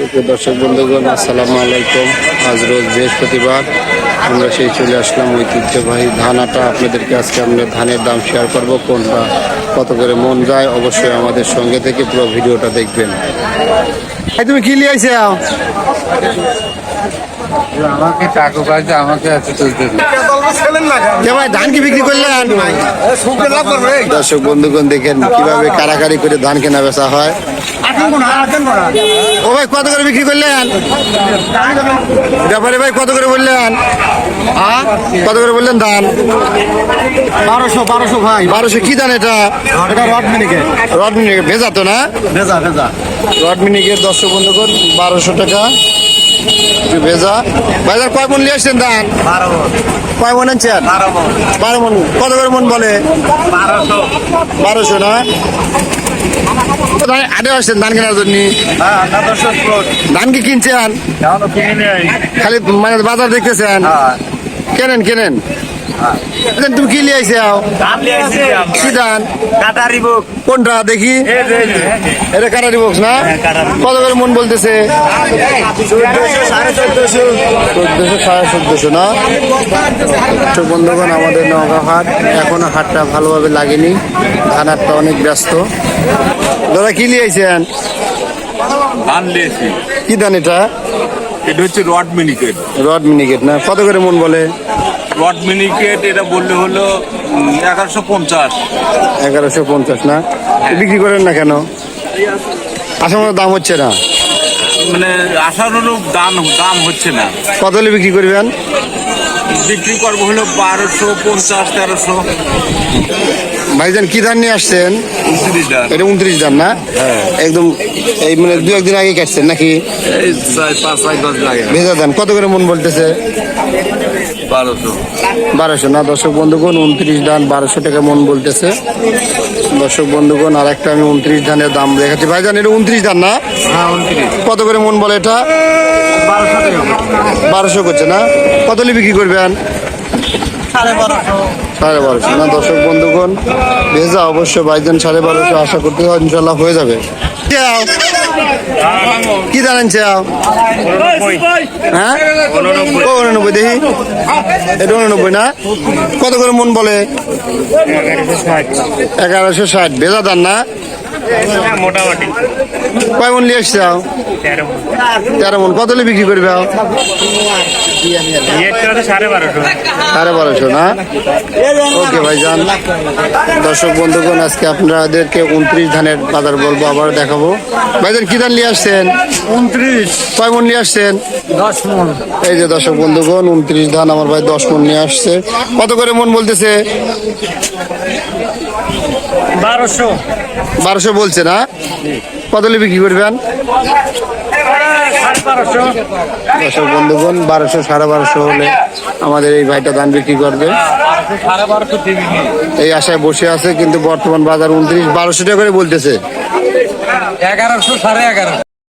দর্শক বন্ধুগণ, আসসালামু আলাইকুম। আজ রোজ বৃহস্পতিবার, আমরা সেই চলে আসলাম ঐতিহ্যবাহী ধান আটা। আপনাদেরকে আজকে আমরা ধানের দাম শেয়ার করব, কোনটা কত করে মন যায় অবশ্যই আমাদের সঙ্গে থেকে পুরো ভিডিওটা দেখবেন। তুমি কি লিয়ে আইছে? আমাকে টাকা পাইছে আমাকে এত তুলতে ভাই ধান কি বিক্রি করলেন দর্শক বন্ধুগণ দেখেন কীভাবে কারাকারি করে ধান কেনা বেচা হয়। ও ভাই কত করে বিক্রি করলেন ব্যাপারে ভাই কত করে বললেন? হ্যাঁ? কত করে বললেন ধান? বারোশো বারোশো ভাই। বারোশো কি ধান এটা? এটা রড মিনিকে। রড মিনিকে ভেজা তো না? ভেজা ভেজা। রড মিনিকের দর্শক বন্ধুগণ বারোশো টাকা। ভেজা? বাজার কয় মন নিয়ে আসছেন ধান? কয় মন আনছেন? বারো মন। কত করে মন বলে? বারোশো। না? কোথায় আটে আসছেন ধান কেনার জন্য? হ্যাঁ ধান কি কিনছেন? খালি মানে বাজার দেখতেছেন? হ্যাঁ। কেনেন কেনেন? তুমি কি লিয়ে ধান কাটারি বুক কোনটা? দেখি। এটা কাটারি বক্স না? কাটারি। কত করে মন বলতেছে? চোদ্দশো সাড়ে চোদ্দশো। না? তো বন্ধুগণ আমাদের নওগাঁ হাট। এখনও হাটটা ভালোভাবে লাগেনি। ধান হাটটা অনেক ব্যস্ত। দাদা কি নিয়ে আইছেন? ধান লিয়েছি কি ধান এটা? এটা হচ্ছে রড মিনিকেট। রড মিনিকেট না? কত করে মন বলে? রড মিনিকেট এটা বললে হলো এগারোশো পঞ্চাশ। এগারোশো পঞ্চাশ না? বিক্রি করেন না কেন? মতো দাম হচ্ছে না? মানে আশানুরূপ দাম দাম হচ্ছে না। কত হলে বিক্রি করবেন? বিক্রি করব হলো বারোশো পঞ্চাশ তেরোশো। ভাইজান কি ধান নিয়ে আসছেন? উনত্রিশ এটা উনত্রিশ ধান না? একদম এই মানে দু একদিন আগে কাটছেন নাকি? ভেজা ধান। কত করে মন বলতেছে? বারোশো। বারোশো না? দর্শক বন্ধুগণ উনত্রিশ ধান বারোশো টাকা মন বলতেছে। দর্শক বন্ধুগণ আর একটা আমি উনত্রিশ ধানের দাম দেখাচ্ছি। ভাইজান এটা উনত্রিশ ধান না? হ্যাঁ কত করে মন বলে এটা? বারোশো টাকা বারোশো করছে না? কত হলে বিক্রি করবেন সাড়ে বারোশো। সাড়ে বারোশো। না দর্শক বন্ধুগণ ভেজা অবশ্য বাইজন সাড়ে বারোশো আশা করতে হয় ইনশাল্লাহ হয়ে যাবে। কি জানেন চাও হ্যাঁ? ও, উননব্বই দেখি। এটা উননব্বই না? কত করে মন বলে? এগারোশো ষাট। ভেজা দান না? মোটামুটি। কয় মন নিয়ে এসছে তেরো মন। কত বিক্রি করবে? সাড়ে বারোশো। না? ওকে ভাই যান দর্শক বন্ধুগণ আজকে আপনাদেরকে উনত্রিশ ধানের বাজার বলব আবার দেখাবো। ভাইজান কি ধান নিয়ে আসছেন? উনত্রিশ। কয় মন নিয়ে আসছেন? দশ মন। এই যে দর্শক বন্ধুগণ উনত্রিশ ধান আমার ভাই দশ মন নিয়ে আসছে। কত করে মন বলতেছে? বারোশো। বারোশো বলছে না কদলি বিক্রি করবেন? দর্শক বন্ধুগণ বারোশো সাড়ে বারোশো হলে আমাদের এই ভাইটা ধান বিক্রি করবে। এই আশায় বসে আছে কিন্তু বর্তমান বাজার উনত্রিশ বারোশো টাকা করে বলতেছে। এগারোশো সাড়ে এগারো